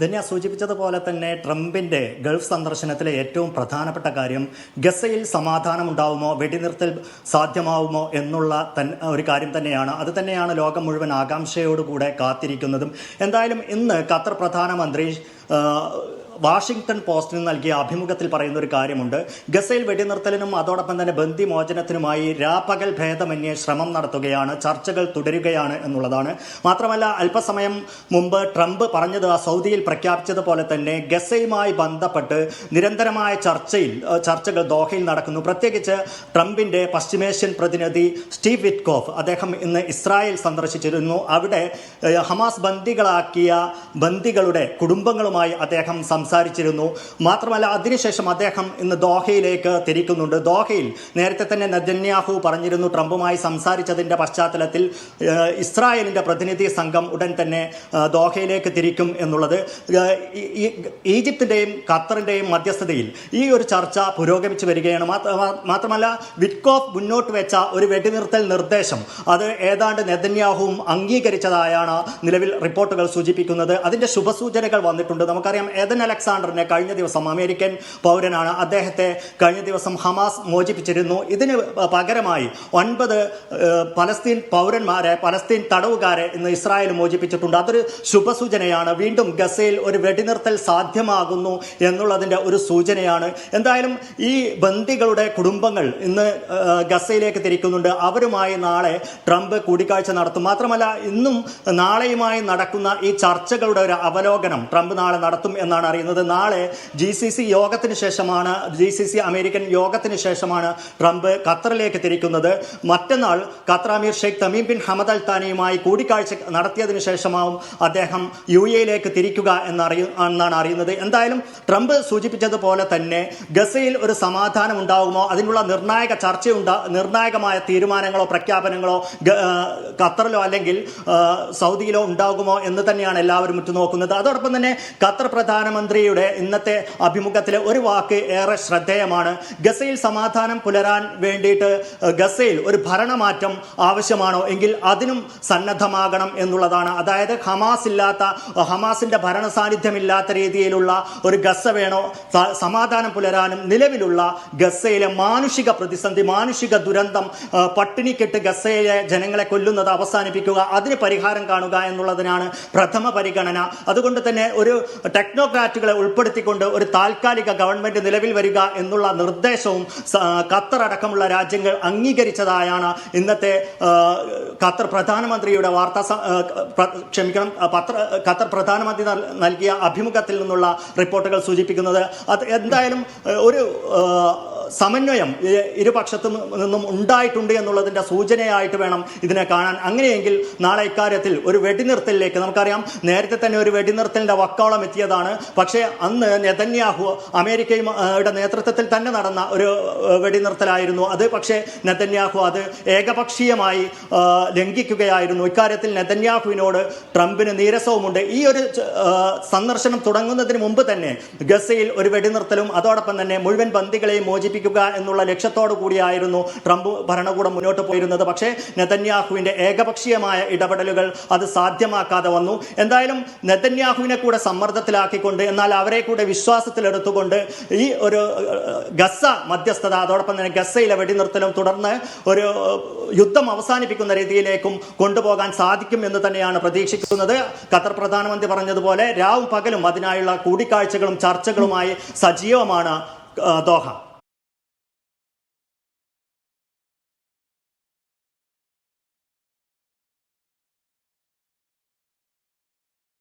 ധന്യ സൂചിപ്പിച്ചതുപോലെ തന്നെ ട്രംപിന്റെ ഗൾഫ് സന്ദർശനത്തിലെ ഏറ്റവും പ്രധാനപ്പെട്ട കാര്യം ഗസയിൽ സമാധാനം ഉണ്ടാവുമോ വെടിനിർത്തൽ സാധ്യമാവുമോ എന്നുള്ള ഒരു കാര്യം തന്നെയാണ്. അത് തന്നെയാണ് ലോകം മുഴുവൻ ആകാംക്ഷയോടുകൂടെ കാത്തിരിക്കുന്നതും. എന്തായാലും ഇന്ന് ഖത്തർ പ്രധാനമന്ത്രി വാഷിംഗ്ടൺ പോസ്റ്റിന് നൽകിയ അഭിമുഖത്തിൽ പറയുന്ന ഒരു കാര്യമുണ്ട്. ഗസയിൽ വെടിനിർത്തലിനും അതോടൊപ്പം തന്നെ ബന്ദിമോചനത്തിനുമായി രാപ്പകൽ ഭേദമന്യേ ശ്രമം നടത്തുകയാണ് ചർച്ചകൾ തുടരുകയാണ് എന്നുള്ളതാണ്. മാത്രമല്ല അല്പസമയം മുമ്പ് ട്രംപ് പറഞ്ഞത് സൗദിയിൽ പ്രഖ്യാപിച്ചതുപോലെ തന്നെ ഗസയുമായി ബന്ധപ്പെട്ട് നിരന്തരമായ ചർച്ചയിൽ ചർച്ചകൾ ദോഹയിൽ നടക്കുന്നു. പ്രത്യേകിച്ച് ട്രംപിന്റെ പശ്ചിമേഷ്യൻ പ്രതിനിധി സ്റ്റീവ് വിറ്റ്കോഫ് അദ്ദേഹം ഇന്ന് ഇസ്രായേൽ സന്ദർശിച്ചിരുന്നു. അവിടെ ഹമാസ് ബന്ദികളാക്കിയ ബന്ദികളുടെ കുടുംബങ്ങളുമായി അദ്ദേഹം സംസാരിച്ചിരുന്നു. മാത്രമല്ല അതിനുശേഷം അദ്ദേഹം ഇന്ന് ദോഹയിലേക്ക് തിരിക്കുന്നുണ്ട്. ദോഹയിൽ നേരത്തെ തന്നെ നെതന്യാഹു പറഞ്ഞിരുന്നു ട്രംപുമായി സംസാരിച്ചതിന്റെ പശ്ചാത്തലത്തിൽ ഇസ്രായേലിന്റെ പ്രതിനിധി സംഘം ഉടൻ തന്നെ ദോഹയിലേക്ക് തിരിക്കും എന്നുള്ളത്. ഈജിപ്തിന്റെയും ഖത്തറിന്റെയും മധ്യസ്ഥതയിൽ ഈ ഒരു ചർച്ച പുരോഗമിച്ചു വരികയാണ്. മാത്രമല്ല വിറ്റ്കോഫ് മുന്നോട്ട് വെച്ച ഒരു വെടിനിർത്തൽ നിർദ്ദേശം അത് ഏതാണ്ട് നെതന്യാഹുവും അംഗീകരിച്ചതായാണ് നിലവിൽ റിപ്പോർട്ടുകൾ സൂചിപ്പിക്കുന്നത്. അതിന്റെ ശുഭസൂചനകൾ വന്നിട്ടുണ്ട്. നമുക്കറിയാം ഏതൻ അലക്സാണ്ടറിനെ കഴിഞ്ഞ ദിവസം അമേരിക്കൻ പൗരനാണ്. അദ്ദേഹത്തെ കഴിഞ്ഞ ദിവസം ഹമാസ് മോചിപ്പിച്ചിരുന്നു. ഇതിന് പകരമായി ഒൻപത് പലസ്തീൻ പൗരന്മാരെ പലസ്തീൻ തടവുകാരെ ഇന്ന് ഇസ്രായേൽ മോചിപ്പിച്ചിട്ടുണ്ട്. അതൊരു ശുഭസൂചനയാണ്. വീണ്ടും ഗസയിൽ ഒരു വെടിനിർത്തൽ സാധ്യമാകുന്നു എന്നുള്ളതിന്റെ ഒരു സൂചനയാണ്. എന്തായാലും ഈ ബന്ദികളുടെ കുടുംബങ്ങൾ ഇന്ന് ഗസയിലേക്ക് തിരിക്കുന്നുണ്ട്. അവരുമായി നാളെ ട്രംപ് കൂടിക്കാഴ്ച നടത്തും. മാത്രമല്ല ഇന്നും നാളെയുമായി നടക്കുന്ന ഈ ചർച്ചകളുടെ ഒരു അവലോകനം ട്രംപ് നാളെ നടത്തും എന്നാണ് അറിയുന്നത്. നാളെ ജി സി സി യോഗത്തിന് ശേഷമാണ് ജി സി സി അമേരിക്കൻ യോഗത്തിന് ശേഷമാണ് ട്രംപ് ഖത്തറിലേക്ക് തിരിക്കുന്നത്. മറ്റന്നാൾ ഖത്തർ അമീർ Sheikh Tamim bin Hamad al താനിയുമായി കൂടിക്കാഴ്ച നടത്തിയതിനു ശേഷമാവും അദ്ദേഹം യു എയിലേക്ക് തിരിക്കുക എന്നറിയ എന്നാണ് അറിയുന്നത്. എന്തായാലും ട്രംപ് സൂചിപ്പിച്ചതുപോലെ തന്നെ ഗസയിൽ ഒരു സമാധാനം ഉണ്ടാകുമോ അതിനുള്ള നിർണായക ചർച്ചയുണ്ടാ. നിർണായകമായ തീരുമാനങ്ങളോ പ്രഖ്യാപനങ്ങളോ ഖത്തറിലോ അല്ലെങ്കിൽ സൗദിയിലോ ഉണ്ടാകുമോ എന്ന് തന്നെയാണ് എല്ലാവരും ഉറ്റുനോക്കുന്നത്. അതോടൊപ്പം തന്നെ ഖത്തർ പ്രധാനമന്ത്രിയുടെ ഇന്നത്തെ അഭിമുഖത്തിലെ ഒരു വാക്ക് ഏറെ ശ്രദ്ധേയമാണ്. ഗസയിൽ സമാധാനം പുലരാൻ വേണ്ടിയിട്ട് ഗസയിൽ ഒരു ഭരണമാറ്റം ആവശ്യമാണോ? എങ്കിൽ അതിനും സന്നദ്ധമാകണം എന്നുള്ളതാണ്. അതായത് ഹമാസ് ഇല്ലാത്ത ഹമാസിന്റെ ഭരണ സാന്നിധ്യമില്ലാത്ത രീതിയിലുള്ള ഒരു ഗസ വേണോ? സമാധാനം പുലരാനും നിലവിലുള്ള ഗസയിലെ മാനുഷിക പ്രതിസന്ധി മാനുഷിക ദുരന്തം പട്ടിണിക്കെട്ട് ഗസയിലെ ജനങ്ങളെ കൊല്ലുന്നത് അവസാനിപ്പിക്കുക അതിന് പരിഹാരം കാണുക എന്നുള്ളതിനാണ് പ്രഥമ പരിഗണന. അതുകൊണ്ട് തന്നെ ഒരു ടെക്നോക്രാറ്റുകളെ ഉൾപ്പെടുത്തിക്കൊണ്ട് ഒരു താൽക്കാലിക ഗവൺമെന്റ് നിലവിൽ വരിക എന്നുള്ള നിർദ്ദേശവും ഖത്തർ അടക്കമുള്ള രാജ്യങ്ങൾ അംഗീകരിച്ചതായാണ് ഇന്നത്തെ ഖത്തർ പ്രധാനമന്ത്രിയുടെ വാർത്താ ക്ഷമിക്കണം പത്ര ഖത്തർ പ്രധാനമന്ത്രി നൽകിയ അഭിമുഖത്തിൽ നിന്നുള്ള റിപ്പോർട്ടുകൾ സൂചിപ്പിക്കുന്നത്. അത് എന്തായാലും ഒരു സമന്വയം ഇരുപക്ഷത്തു നിന്നും ഉണ്ടായിട്ടുണ്ട് എന്നുള്ളതിന്റെ സൂചനയായിട്ട് വേണം ഇതിനെ കാണാൻ. അങ്ങനെയെങ്കിൽ നാളെ ഇക്കാര്യത്തിൽ ഒരു വെടിനിർത്തലിലേക്ക് നമുക്കറിയാം. നേരത്തെ തന്നെ ഒരു വെടിനിർത്തലിന്റെ വക്കോളം എത്തിയതാണ്. പക്ഷേ അന്ന് നെതന്യാഹു അമേരിക്കയുടെ നേതൃത്വത്തിൽ തന്നെ നടന്ന ഒരു വെടിനിർത്തലായിരുന്നു. അത് പക്ഷേ നെതന്യാഹു അത് ഏകപക്ഷീയമായി ലംഘിക്കുകയായിരുന്നു. ഇക്കാര്യത്തിൽ നെതന്യാഹുവിനോട് ട്രംപിന് നീരസവുമുണ്ട്. ഈ ഒരു സന്ദർശനം തുടങ്ങുന്നതിന് മുമ്പ് തന്നെ ഗസയിൽ ഒരു വെടിനിർത്തലും അതോടൊപ്പം തന്നെ മുഴുവൻ ബന്ദികളെയും മോചിപ്പിക്കുക എന്നുള്ള ലക്ഷ്യത്തോടു കൂടിയായിരുന്നു ട്രംപ് ഭരണകൂടം മുന്നോട്ട് പോയിരുന്നത്. പക്ഷേ നെതന്യാഹുവിന്റെ ഏകപക്ഷീയമായ ഇടപെടലുകൾ അത് സാധ്യമാക്കാതെ വന്നു. എന്തായാലും നെതന്യാഹുവിനെ കൂടെ സമ്മർദ്ദത്തിലാക്കിക്കൊണ്ട് എന്നാൽ അവരെ കൂടെ വിശ്വാസത്തിലെടുത്തുകൊണ്ട് ഈ ഒരു ഗസ മധ്യസ്ഥത അതോടൊപ്പം തന്നെ ഗസയിലെ വെടിനിർത്തലും തുടർന്ന് ഒരു യുദ്ധം അവസാനിപ്പിക്കുന്ന രീതിയിലേക്കും കൊണ്ടുപോകാൻ സാധിക്കും എന്ന് തന്നെയാണ് പ്രതീക്ഷിക്കുന്നത്. ഖത്തർ പ്രധാനമന്ത്രി പറഞ്ഞതുപോലെ രാവും പകലും അതിനായുള്ള കൂടിക്കാഴ്ചകളും ചർച്ചകളുമായി സജീവമാണ് ദോഹ.